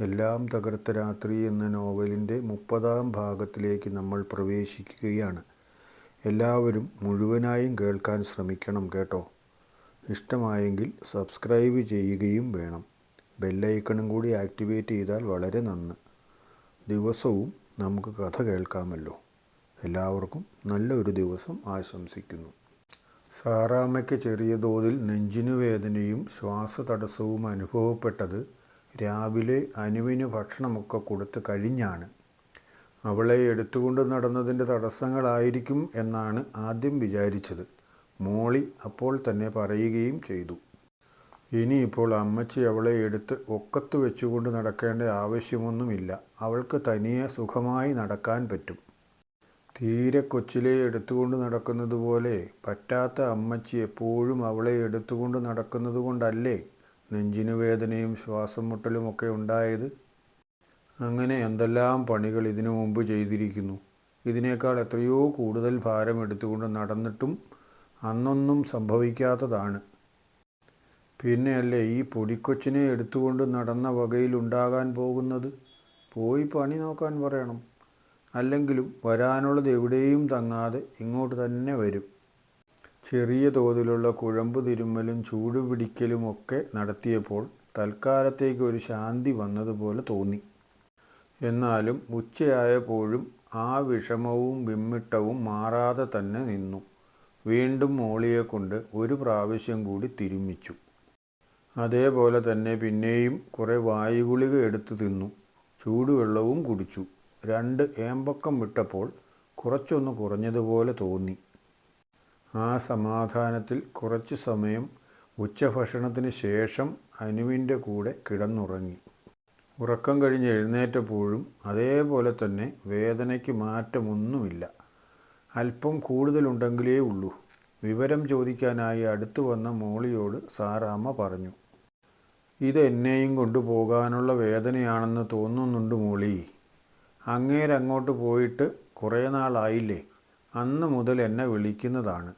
എല്ലാം തകർത്ത രാത്രി എന്ന നോവലിന്റെ മുപ്പതാം ഭാഗത്തിലേക്ക് നമ്മൾ പ്രവേശിക്കുകയാണ്. എല്ലാവരും മുഴുവനായും കേൾക്കാൻ ശ്രമിക്കണം കേട്ടോ. ഇഷ്ടമായെങ്കിൽ സബ്സ്ക്രൈബ് ചെയ്യുകയും വേണം. ബെല്ലൈക്കണും കൂടി ആക്ടിവേറ്റ് ചെയ്താൽ വളരെ നന്ന്. ദിവസവും നമുക്ക് കഥ കേൾക്കാമല്ലോ. എല്ലാവർക്കും നല്ലൊരു ദിവസം ആശംസിക്കുന്നു. സാറാമ്മയ്ക്ക് ചെറിയ തോതിൽ നെഞ്ചിനു വേദനയും ശ്വാസതടസ്സവും അനുഭവപ്പെട്ടത് രാവിലെ അനുവിന് ഭക്ഷണമൊക്കെ കൊടുത്ത് കഴിഞ്ഞാണ്. അവളെ എടുത്തുകൊണ്ട് നടന്നതിന്റെ തടസ്സങ്ങളായിരിക്കും എന്നാണ് ആദ്യം വിചാരിച്ചത്. മോളി അപ്പോൾ തന്നെ പറയുകയും ചെയ്തു. ഇനിയിപ്പോൾ അമ്മച്ചി അവളെ എടുത്ത് ഒക്കത്ത് വെച്ചുകൊണ്ട് നടക്കേണ്ട ആവശ്യമൊന്നുമില്ല. അവൾക്ക് തനിയെ സുഖമായി നടക്കാൻ പറ്റും. തീരെ കൊച്ചിലെ എടുത്തുകൊണ്ട് നടക്കുന്നത് പോലെ പറ്റാത്ത അമ്മച്ചി എപ്പോഴും അവളെ എടുത്തുകൊണ്ട് നടക്കുന്നത് കൊണ്ടല്ലേ നെഞ്ചിനു വേദനയും ശ്വാസം മുട്ടലുമൊക്കെ ഉണ്ടായത് അങ്ങനെ എന്തെല്ലാം പണികൾ ഇതിനു മുമ്പ് ചെയ്തിരിക്കുന്നു. ഇതിനേക്കാൾ എത്രയോ കൂടുതൽ ഭാരം എടുത്തുകൊണ്ട് നടന്നിട്ടും അന്നൊന്നും സംഭവിക്കാത്തതാണ്. പിന്നെയല്ലേ ഈ പൊടിക്കൊച്ചിനെ എടുത്തുകൊണ്ട് നടന്ന വകയിലുണ്ടാകാൻ പോകുന്നത്? പോയി പണി നോക്കാൻ പറയണം. അല്ലെങ്കിലും വരാനുള്ളത് എവിടെയും തങ്ങാതെ ഇങ്ങോട്ട് തന്നെ വരും. ചെറിയ തോതിലുള്ള കുഴമ്പ് തിരുമ്മലും ചൂടുപിടിക്കലുമൊക്കെ നടത്തിയപ്പോൾ തൽക്കാലത്തേക്ക് ഒരു ശാന്തി വന്നതുപോലെ തോന്നി. എന്നാലും ഉച്ചയായപ്പോഴും ആ വിഷമവും വിമ്മിട്ടവും മാറാതെ തന്നെ നിന്നു. വീണ്ടും മോളിയെ കൊണ്ട് ഒരു പ്രാവശ്യം കൂടി തിരുമ്മിച്ചു അതേപോലെ തന്നെ പിന്നെയും കുറേ വായുഗുളിക എടുത്തു തിന്നു. ചൂടുവെള്ളവും കുടിച്ചു. രണ്ട് ഏമ്പക്കം വിട്ടപ്പോൾ കുറച്ചൊന്ന് കുറഞ്ഞതുപോലെ തോന്നി. ആ സമാധാനത്തിൽ കുറച്ച് സമയം ഉച്ചഭക്ഷണത്തിന് ശേഷം അനുവിന്റെ കൂടെ കിടന്നുറങ്ങി. ഉറക്കം കഴിഞ്ഞ് എഴുന്നേറ്റപ്പോഴും അതേപോലെ തന്നെ വേദനയ്ക്ക് മാറ്റമൊന്നുമില്ല. അല്പം കൂടുതലുണ്ടെങ്കിലേ ഉള്ളൂ. വിവരം ചോദിക്കാനായി അടുത്തു വന്ന മോളിയോട് സാറാമ്മ പറഞ്ഞു ഇത് എന്നെയും കൊണ്ടുപോകാനുള്ള വേദനയാണെന്ന് തോന്നുന്നുണ്ട് മോളി. അങ്ങേരങ്ങോട്ട് പോയിട്ട് കുറേ നാളായില്ലേ? അന്ന് മുതൽ എന്നെ വിളിക്കുന്നതാണ്.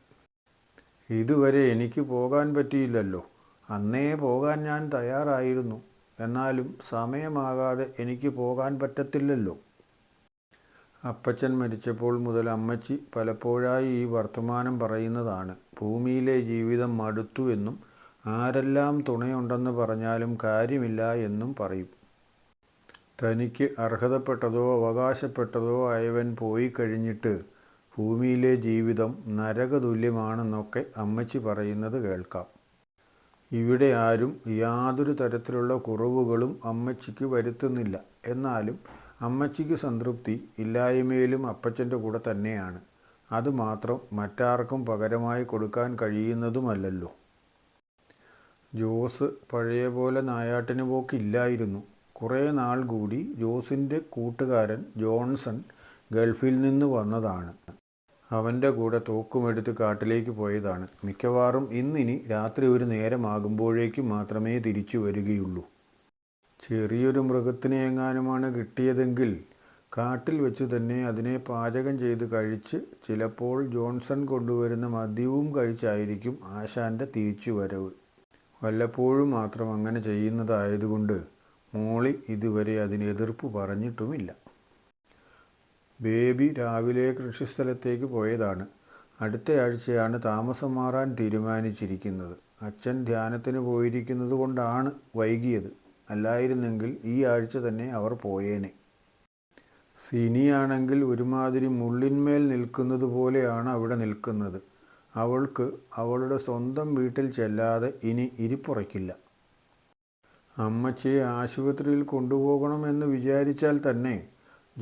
ഇതുവരെ എനിക്ക് പോകാൻ പറ്റിയില്ലല്ലോ. അന്നേ പോകാൻ ഞാൻ തയ്യാറായിരുന്നു. എന്നാലും സമയമാകാതെ എനിക്ക് പോകാൻ പറ്റത്തില്ലല്ലോ. അപ്പച്ചൻ മരിച്ചപ്പോൾ മുതൽ അമ്മച്ചി പലപ്പോഴായി ഈ വർത്തമാനം പറയുന്നതാണ്. ഭൂമിയിലെ ജീവിതം മടുത്തു എന്നും ആരെല്ലാം തുണയുണ്ടെന്ന് പറഞ്ഞാലും കാര്യമില്ല എന്നും പറയും. തനിക്ക് അർഹതപ്പെട്ടതോ അവകാശപ്പെട്ടതോ ആയവൻ പോയി കഴിഞ്ഞിട്ട് ഭൂമിയിലെ ജീവിതം നരകതുല്യമാണെന്നൊക്കെ അമ്മച്ചി പറയുന്നത് കേൾക്കാം. ഇവിടെ ആരും യാതൊരു തരത്തിലുള്ള കുറവുകളും അമ്മച്ചിക്ക് വരുത്തുന്നില്ല. എന്നാലും അമ്മച്ചിക്ക് സംതൃപ്തി ഇല്ലായ്മയിലും അപ്പച്ചന്റെ കൂടെ തന്നെയാണ്. അതുമാത്രം മറ്റാർക്കും പകരമായി കൊടുക്കാൻ കഴിയുന്നതുമല്ലല്ലോ. ജോസ് പഴയ പോലെ നായാട്ടിന് പോക്കില്ലായിരുന്നു. കുറേ നാൾ കൂടി ജോസിന്റെ കൂട്ടുകാരൻ ജോൺസൺ ഗൾഫിൽ നിന്ന് വന്നതാണ്. അവന്റെ കൂടെ തോക്കുമെടുത്ത് കാട്ടിലേക്ക് പോയതാണ്. മിക്കവാറും ഇന്നിനി രാത്രി ഒരു നേരമാകുമ്പോഴേക്കും മാത്രമേ തിരിച്ചു വരികയുള്ളൂ. ചെറിയൊരു മൃഗത്തിനെ എങ്ങാനുമാണ് കിട്ടിയതെങ്കിൽ കാട്ടിൽ വെച്ച് തന്നെ അതിനെ പാചകം ചെയ്ത് കഴിച്ച് ചിലപ്പോൾ ജോൺസൺ കൊണ്ടുവരുന്ന മദ്യവും കഴിച്ചായിരിക്കും ആശാന്റെ തിരിച്ചുവരവ്. വല്ലപ്പോഴും മാത്രം അങ്ങനെ ചെയ്യുന്നതായതുകൊണ്ട് മോളി ഇതുവരെ അതിന് എതിർപ്പ് പറഞ്ഞിട്ടുമില്ല. ബേബി രാവിലെ കൃഷിസ്ഥലത്തേക്ക് പോയതാണ്. അടുത്ത ആഴ്ചയാണ് താമസം മാറാൻ തീരുമാനിച്ചിരിക്കുന്നത്. അച്ഛൻ ധ്യാനത്തിന് പോയിരിക്കുന്നത് കൊണ്ടാണ് വൈകിയത്. അല്ലായിരുന്നെങ്കിൽ ഈ ആഴ്ച തന്നെ അവർ പോയേനെ. സിനിയാണെങ്കിൽ ഒരുമാതിരി മുള്ളിന്മേൽ നിൽക്കുന്നത് പോലെയാണ് അവിടെ നിൽക്കുന്നത്. അവൾക്ക് അവളുടെ സ്വന്തം വീട്ടിൽ ചെല്ലാതെ ഇനി ഇരിപ്പുറയ്ക്കില്ല. അമ്മച്ചിയെ ആശുപത്രിയിൽ കൊണ്ടുപോകണമെന്ന് വിചാരിച്ചാൽ തന്നെ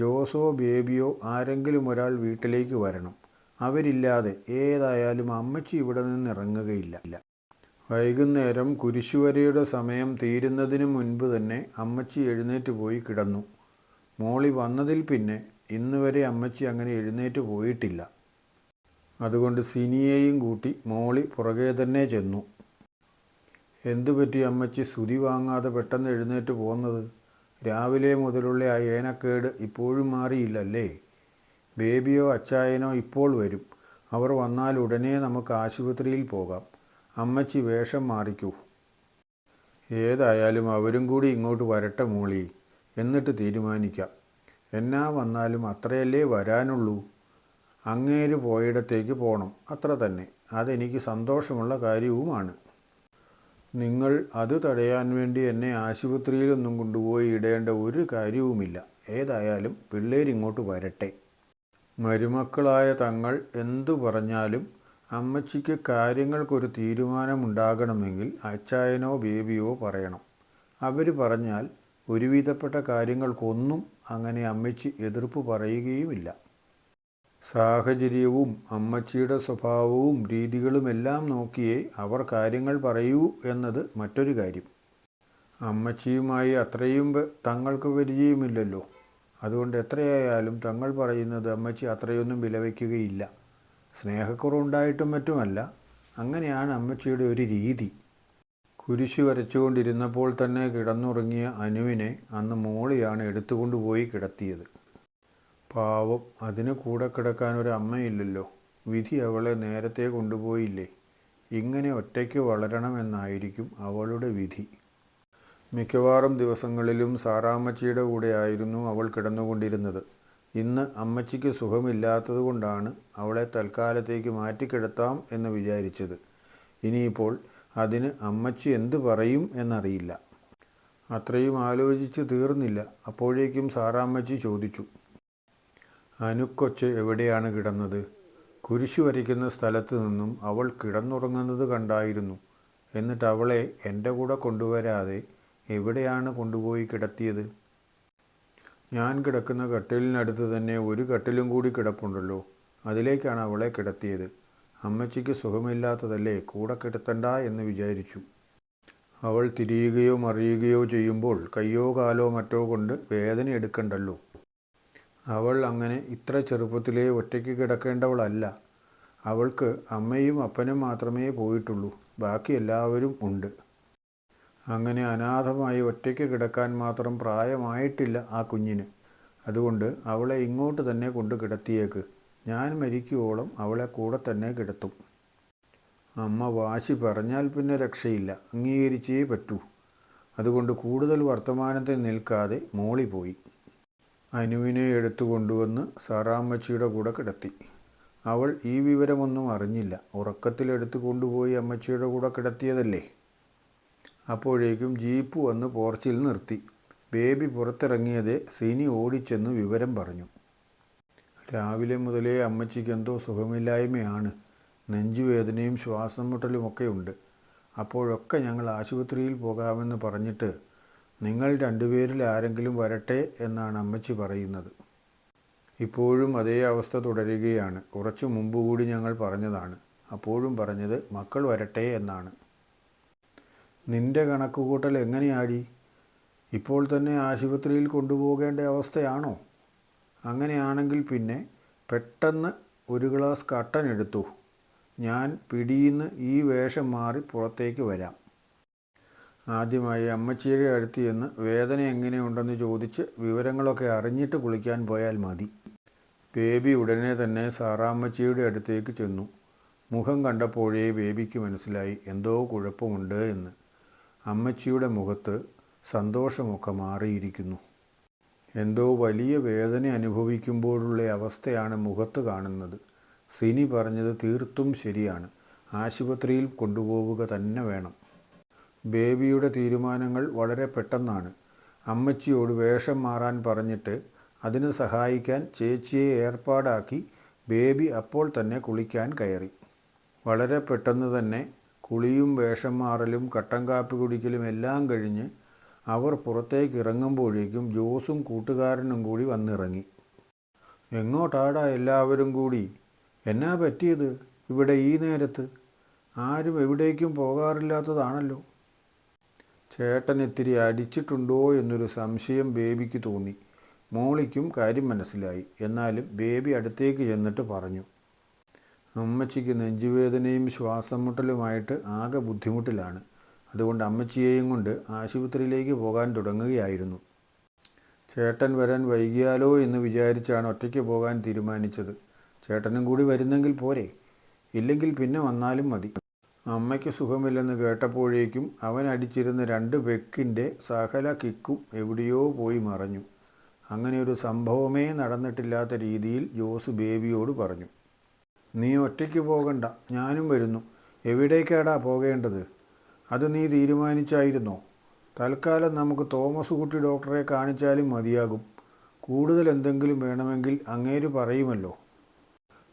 ജോസോ ബേബിയോ ആരെങ്കിലും ഒരാൾ വീട്ടിലേക്ക് വരണം. അവരില്ലാതെ ഏതായാലും അമ്മച്ചി ഇവിടെ നിന്ന് ഇറങ്ങുകയില്ല വൈകുന്നേരം കുരിശുവരയുടെ സമയം തീരുന്നതിന് മുൻപ് തന്നെ അമ്മച്ചി എഴുന്നേറ്റ് പോയി കിടന്നു. മോളി വന്നതിൽ പിന്നെ ഇന്ന് വരെ അമ്മച്ചി അങ്ങനെ എഴുന്നേറ്റ് പോയിട്ടില്ല. അതുകൊണ്ട് സിനിയെയും കൂട്ടി മോളി പുറകെ തന്നെ ചെന്നു. എന്തു പറ്റി അമ്മച്ചി സുതി വാങ്ങാതെ പെട്ടെന്ന് എഴുന്നേറ്റ് പോകുന്നത് രാവിലെ മുതലുള്ള ആ ഏനക്കേട് ഇപ്പോഴും മാറിയില്ലല്ലേ? ബേബിയോ അച്ചായനോ ഇപ്പോൾ വരും. അവർ വന്നാൽ ഉടനെ നമുക്ക് ആശുപത്രിയിൽ പോകാം. അമ്മച്ചി വേഷം മാറിക്കൂ. ഏതായാലും അവരും കൂടി ഇങ്ങോട്ട് വരട്ടെ മോളി എന്നിട്ട് തീരുമാനിക്കാം. എന്നാ വന്നാലും അത്രയല്ലേ വരാനുള്ളൂ? അങ്ങേര് പോയിടത്തേക്ക് പോകണം അത്ര തന്നെ. അതെനിക്ക് സന്തോഷമുള്ള കാര്യവുമാണ്. നിങ്ങൾ അത് തടയാൻ വേണ്ടി എന്നെ ആശുപത്രിയിലൊന്നും കൊണ്ടുപോയി ഇടേണ്ട ഒരു കാര്യവുമില്ല. ഏതായാലും പിള്ളേരിങ്ങോട്ട് വരട്ടെ. മരുമക്കളായ തങ്ങൾ എന്തു പറഞ്ഞാലും അമ്മച്ചിക്ക് കാര്യങ്ങൾക്കൊരു തീരുമാനമുണ്ടാകണമെങ്കിൽ അച്ചായനോ ബേബിയോ പറയണം. അവർ പറഞ്ഞാൽ ഒരുവിധപ്പെട്ട കാര്യങ്ങൾക്കൊന്നും അങ്ങനെ അമ്മച്ചി എതിർപ്പ് പറയുകയുമില്ല. സാഹചര്യവും അമ്മച്ചിയുടെ സ്വഭാവവും രീതികളുമെല്ലാം നോക്കിയേ അവർ കാര്യങ്ങൾ പറയൂ എന്നത് മറ്റൊരു കാര്യം. അമ്മച്ചിയുമായി അത്രയും തങ്ങൾക്ക് പരിചയമില്ലല്ലോ. അതുകൊണ്ട് എത്രയായാലും തങ്ങൾ പറയുന്നത് അമ്മച്ചി അത്രയൊന്നും വിലവയ്ക്കുകയില്ല സ്നേഹക്കുറവുണ്ടായിട്ടും മറ്റുമല്ല. അങ്ങനെയാണ് അമ്മച്ചിയുടെ ഒരു രീതി. കുരിശു വരച്ചുകൊണ്ടിരുന്നപ്പോൾ തന്നെ കിടന്നുറങ്ങിയ അനുവിനെ അന്ന് മോളിയാണ് എടുത്തുകൊണ്ടുപോയി കിടത്തിയത്. പാവം അതിന് കൂടെ കിടക്കാൻ ഒരു അമ്മയില്ലല്ലോ. വിധി അവളെ നേരത്തെ കൊണ്ടുപോയില്ലേ. ഇങ്ങനെ ഒറ്റയ്ക്ക് വളരണമെന്നായിരിക്കും അവളുടെ വിധി. മിക്കവാറും ദിവസങ്ങളിലും സാറാമ്മച്ചിയുടെ കൂടെയായിരുന്നു അവൾ കിടന്നുകൊണ്ടിരുന്നത്. ഇന്ന് അമ്മച്ചിക്ക് സുഖമില്ലാത്തതുകൊണ്ടാണ് അവളെ തൽക്കാലത്തേക്ക് മാറ്റിക്കിടത്താം എന്ന് വിചാരിച്ചത്. ഇനിയിപ്പോൾ അതിന് അമ്മച്ചി എന്തു പറയും എന്നറിയില്ല. അത്രയും ആലോചിച്ച് തീർന്നില്ല. അപ്പോഴേക്കും സാറാമ്മച്ചി ചോദിച്ചു. അനുക്കൊച്ച് എവിടെയാണ് കിടന്നത്? കുരിശു വരയ്ക്കുന്ന സ്ഥലത്ത് നിന്നും അവൾ കിടന്നുറങ്ങുന്നത് കണ്ടായിരുന്നു. എന്നിട്ട് അവളെ എന്റെ കൂടെ കൊണ്ടുവരാതെ എവിടെയാണ് കൊണ്ടുപോയി കിടത്തിയത്? ഞാൻ കിടക്കുന്ന കട്ടിലിനടുത്ത് തന്നെ ഒരു കട്ടിലും കൂടി കിടപ്പുണ്ടല്ലോ. അതിലേക്കാണ് അവളെ കിടത്തിയത്. അമ്മച്ചിക്ക് സുഖമില്ലാത്തതല്ലേ കൂടെ കിടത്തണ്ട എന്ന് വിചാരിച്ചു. അവൾ തിരിയുകയോ മറിയുകയോ ചെയ്യുമ്പോൾ കയ്യോ കാലോ മറ്റോ കൊണ്ട് വേദന എടുക്കണ്ടല്ലോ. അവൾ അങ്ങനെ ഇത്ര ചെറുപ്പത്തിലേ ഒറ്റയ്ക്ക് കിടക്കേണ്ടവളല്ല. അവൾക്ക് അമ്മയും അപ്പനും മാത്രമേ പോയിട്ടുള്ളൂ. ബാക്കി എല്ലാവരും ഉണ്ട്. അങ്ങനെ അനാഥമായി ഒറ്റയ്ക്ക് കിടക്കാൻ മാത്രം പ്രായമായിട്ടില്ല ആ കുഞ്ഞിന്. അതുകൊണ്ട് അവളെ ഇങ്ങോട്ട് തന്നെ കൊണ്ട് കിടത്തിയേക്ക്. ഞാൻ മരിക്കുവോളം അവളെ കൂടെ തന്നെ കിടത്തും. അമ്മ വാശി പറഞ്ഞാൽ പിന്നെ രക്ഷയില്ല. അംഗീകരിച്ചേ പറ്റൂ. അതുകൊണ്ട് കൂടുതൽ വർത്തമാനത്തിൽ നിൽക്കാതെ മോളി പോയി. അനുവിനെ എടുത്തു കൊണ്ടുവന്ന് സാറാമ്മച്ചിയുടെ കൂടെ കിടത്തി. അവൾ ഈ വിവരമൊന്നും അറിഞ്ഞില്ല. ഉറക്കത്തിലെടുത്ത് കൊണ്ടുപോയി അമ്മച്ചിയുടെ കൂടെ കിടത്തിയതല്ലേ? അപ്പോഴേക്കും ജീപ്പ് വന്ന് പോർച്ചിൽ നിർത്തി. ബേബി പുറത്തിറങ്ങിയതേ സിനി ഓടിച്ചെന്ന് വിവരം പറഞ്ഞു. രാവിലെ മുതലേ അമ്മച്ചിക്ക് എന്തോ സുഖമില്ലായ്മയാണ്. നെഞ്ചുവേദനയും ശ്വാസം മുട്ടലുമൊക്കെ ഉണ്ട് അപ്പോഴൊക്കെ ഞങ്ങൾ ആശുപത്രിയിൽ പോകാമെന്ന് പറഞ്ഞിട്ട് നിങ്ങൾ രണ്ടുപേരിൽ ആരെങ്കിലും വരട്ടെ എന്നാണ് അമ്മച്ചി പറയുന്നത്. ഇപ്പോഴും അതേ അവസ്ഥ തുടരുകയാണ്. കുറച്ചു മുമ്പ് കൂടി ഞങ്ങൾ പറഞ്ഞതാണ്. അപ്പോഴും പറഞ്ഞത് മക്കൾ വരട്ടെ എന്നാണ്. നിന്റെ കണക്കുകൂട്ടൽ എങ്ങനെയാടി? ഇപ്പോൾ തന്നെ ആശുപത്രിയിൽ കൊണ്ടുപോകേണ്ട അവസ്ഥയാണോ? അങ്ങനെയാണെങ്കിൽ പിന്നെ പെട്ടെന്ന് ഒരു ഗ്ലാസ് കട്ടൻ എടുത്തു. ഞാൻ പിടിയിന്ന് ഈ വേഷം മാറി പുറത്തേക്ക് വരാം. ആദ്യമായി അമ്മച്ചിയുടെ അടുത്ത് ചെന്ന് വേദന എങ്ങനെയുണ്ടെന്ന് ചോദിച്ച് വിവരങ്ങളൊക്കെ അറിഞ്ഞിട്ട് കുളിക്കാൻ പോയാൽ മതി. ബേബി ഉടനെ തന്നെ സാറാമ്മച്ചിയുടെ അടുത്തേക്ക് ചെന്നു. മുഖം കണ്ടപ്പോഴേ ബേബിക്ക് മനസ്സിലായി എന്തോ കുഴപ്പമുണ്ട് എന്ന്. അമ്മച്ചിയുടെ മുഖത്ത് സന്തോഷമൊക്കെ മാറിയിരിക്കുന്നു. എന്തോ വലിയ വേദന അനുഭവിക്കുമ്പോഴുള്ള അവസ്ഥയാണ് മുഖത്ത് കാണുന്നത്. സിനി പറഞ്ഞത് തീർത്തും ശരിയാണ്. ആശുപത്രിയിൽ കൊണ്ടുപോവുക തന്നെ വേണം. ബേബിയുടെ തീരുമാനങ്ങൾ വളരെ പെട്ടെന്നാണ്. അമ്മച്ചിയോട് വേഷം മാറാൻ പറഞ്ഞിട്ട് അതിന് സഹായിക്കാൻ ചേച്ചിയെ ഏർപ്പാടാക്കി ബേബി അപ്പോൾ തന്നെ കുളിക്കാൻ കയറി. വളരെ പെട്ടെന്ന് തന്നെ കുളിയും വേഷം മാറലും കട്ടൻ കാപ്പി കുടിക്കലും എല്ലാം കഴിഞ്ഞ് അവർ പുറത്തേക്ക് ഇറങ്ങുമ്പോഴേക്കും ജോസും കൂട്ടുകാരനും കൂടി വന്നിറങ്ങി. എങ്ങോട്ടാടാ എല്ലാവരും കൂടി? എന്നാ പറ്റിയത് ഇവിടെ ഈ നേരത്ത്? ആരും എവിടേക്കും പോകാറില്ലാത്തതാണല്ലോ. ചേട്ടൻ ഇത്തിരി അടിച്ചിട്ടുണ്ടോ എന്നൊരു സംശയം ബേബിക്ക് തോന്നി. മോളിക്കും കാര്യം മനസ്സിലായി. എന്നാലും ബേബി അടുത്തേക്ക് ചെന്നിട്ട് പറഞ്ഞു. അമ്മച്ചിക്ക് നെഞ്ചുവേദനയും ശ്വാസം മുട്ടലുമായിട്ട് ആകെ ബുദ്ധിമുട്ടിലാണ്. അതുകൊണ്ട് അമ്മച്ചിയെയും കൊണ്ട് ആശുപത്രിയിലേക്ക് പോകാൻ തുടങ്ങുകയായിരുന്നു. ചേട്ടൻ വരാൻ വൈകിയാലോ എന്ന് വിചാരിച്ചാണ് ഒറ്റയ്ക്ക് പോകാൻ തീരുമാനിച്ചത്. ചേട്ടനും കൂടി വരുന്നെങ്കിൽ പോരെ. ഇല്ലെങ്കിൽ പിന്നെ വന്നാലും മതി. അമ്മയ്ക്ക് സുഖമില്ലെന്ന് കേട്ടപ്പോഴേക്കും അവൻ അടിച്ചിരുന്ന രണ്ട് വെക്കിന്റെ സകല കിക്കും എവിടെയോ പോയി മറഞ്ഞു. അങ്ങനെ ഒരു സംഭവമേ നടന്നിട്ടില്ലാത്ത രീതിയിൽ ജോസ് ബേബിയോട് പറഞ്ഞു നീ ഒറ്റയ്ക്ക് പോകണ്ട ഞാനും വരുന്നു. എവിടേക്കാടാ പോകേണ്ടത്? അത് നീ തീരുമാനിച്ചായിരുന്നോ? തൽക്കാലം നമുക്ക് തോമസ് കുട്ടി ഡോക്ടറെ കാണിച്ചാലും മതിയാകും. കൂടുതൽ എന്തെങ്കിലും വേണമെങ്കിൽ അങ്ങേര് പറയുമല്ലോ.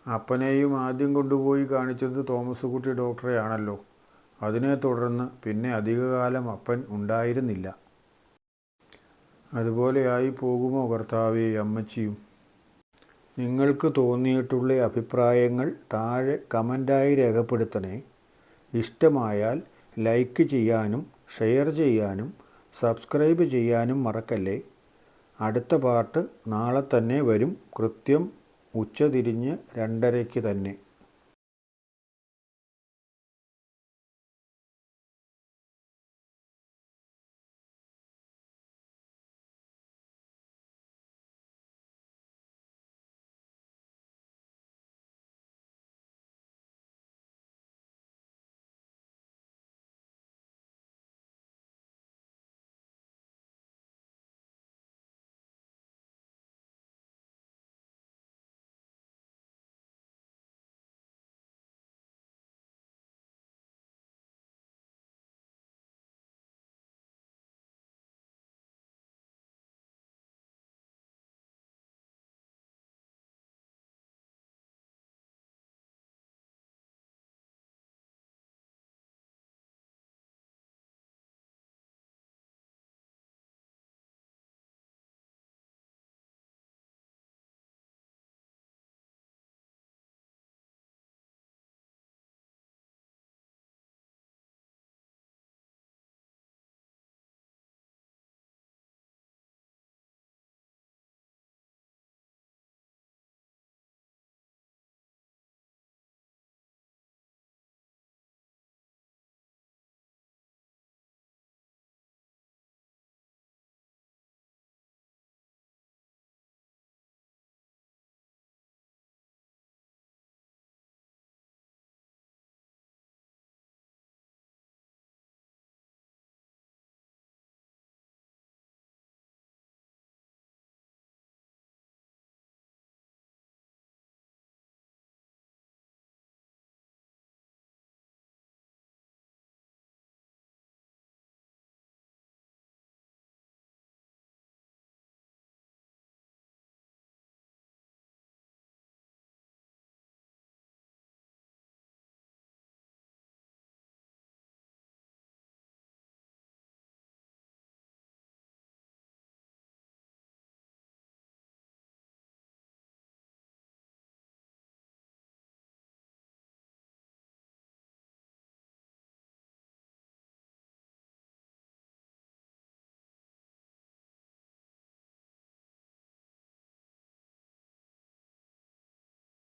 അപ്പനെയും ആദ്യം കൊണ്ടുപോയി കാണിച്ചത് തോമസ് കുട്ടി ഡോക്ടറെ ആണല്ലോ അതിനെ തുടർന്ന് പിന്നെ അധികകാലം അപ്പൻ ഉണ്ടായിരുന്നില്ല. അതുപോലെയായി പോകുമോ കർത്താവേ അമ്മച്ചിയും? നിങ്ങൾക്ക് തോന്നിയിട്ടുള്ള അഭിപ്രായങ്ങൾ താഴെ കമന്റായി രേഖപ്പെടുത്തണേ. ഇഷ്ടമായാൽ ലൈക്ക് ചെയ്യാനും ഷെയർ ചെയ്യാനും സബ്സ്ക്രൈബ് ചെയ്യാനും മറക്കല്ലേ. അടുത്ത പാർട്ട് നാളെ തന്നെ വരും. കൃത്യം ഉച്ചതിരിഞ്ഞ് രണ്ടരയ്ക്ക് തന്നെ.